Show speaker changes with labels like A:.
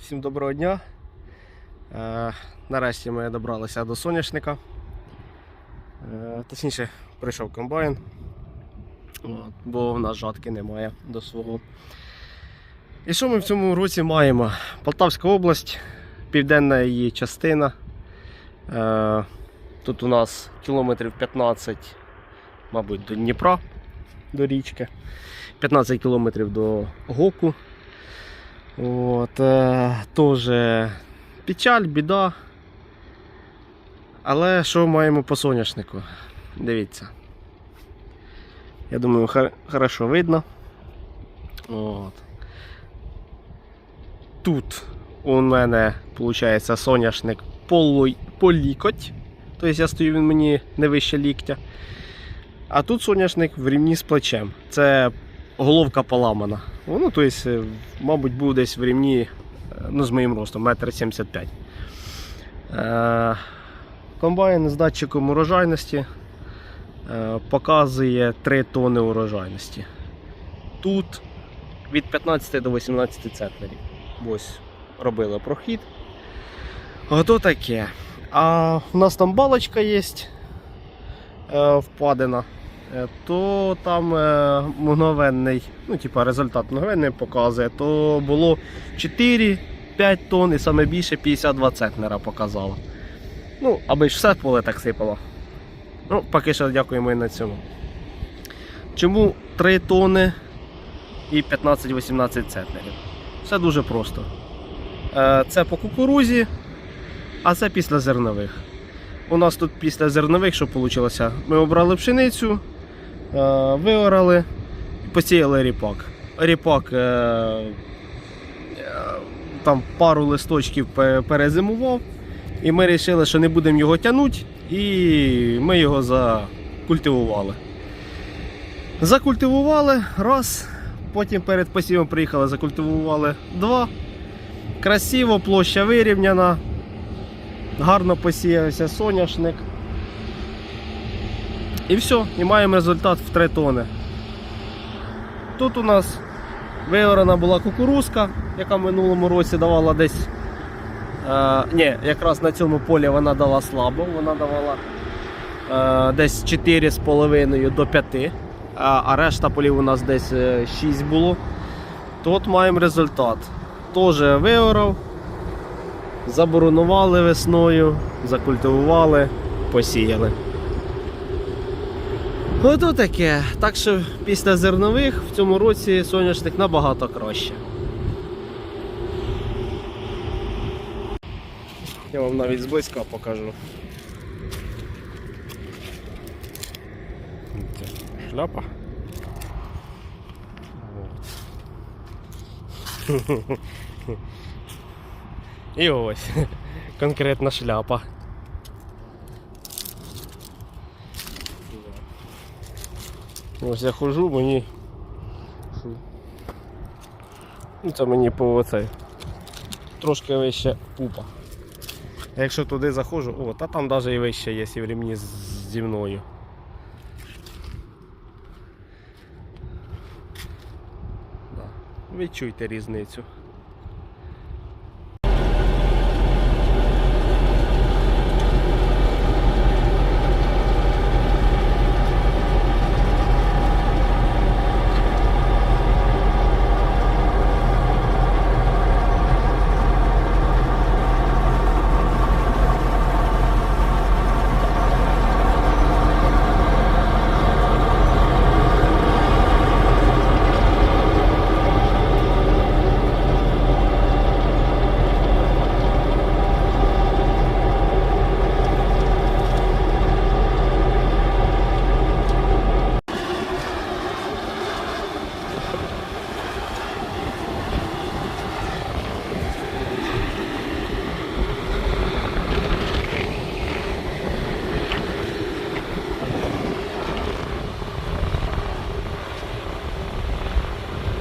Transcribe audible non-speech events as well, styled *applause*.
A: всім доброго дня. Е, нарешті ми добралися до соняшника. Е, точніше, прийшов комбайн, от, бо в нас жатки немає до свого. І що ми в цьому році маємо? Полтавська область, південна її частина. Е, тут у нас кілометрів 15, мабуть, до Дніпра, до річки. 15 кілометрів до Гоку. От, е, теж печаль, біда. Але що маємо по соняшнику? Дивіться. Я думаю, хар- хорошо видно. От. Тут у мене виходить соняшник по, по лікоть. Тобто я стою він мені не вище ліктя. А тут соняшник в рівні з плечем. Це головка поламана. Ну, тобто, е, мабуть, був десь в рівні е, ну, з моїм ростом, 1,75 м. Е, комбайн з датчиком урожайності показує 3 тони урожайності. Тут від 15 до 18 центнерів. Ось робили прохід. Ото таке. А у нас там балочка є впадена. Е, то там е, мгновенний, ну, типа результат мгновенний показує, то було 4-5 тонн і саме більше 52 центнера показало. Ну, аби ж все поле так сипало. Ну, поки що дякуємо і на цьому. Чому 3 тонни і 15-18 центнерів? Все дуже просто. Е, Це по кукурузі, а це після зернових. У нас тут після зернових, що вийшло? Ми обрали пшеницю, е, виорали і посіяли ріпак. Ріпак е, е, там пару листочків перезимував, і ми вирішили, що не будемо його тягнути, і ми його закультивували. Закультивували раз, потім перед посівом приїхали, закультивували два. Красиво, площа вирівняна, гарно посіявся соняшник. І все, і маємо результат в 3 тони. Тут у нас виорана була кукурузка, яка в минулому році давала десь. Е, ні, якраз на цьому полі вона дала слабо, вона давала е, десь 4,5 до 5, а, решта полів у нас десь е, 6 було. Тут маємо результат. Теж виорав, заборонували весною, закультивували, посіяли. Ото таке. Так що після зернових в цьому році соняшник набагато краще. Я вам навіть зблизька покажу. Шляпа. *laughs* І ось конкретна шляпа. Ось я хожу, мені. Ну, це мені по оцей. Трошки вище пупа. Якщо туди заходжу, о, та там навіть і вище є, і в рівні зі мною. Да. Відчуйте різницю.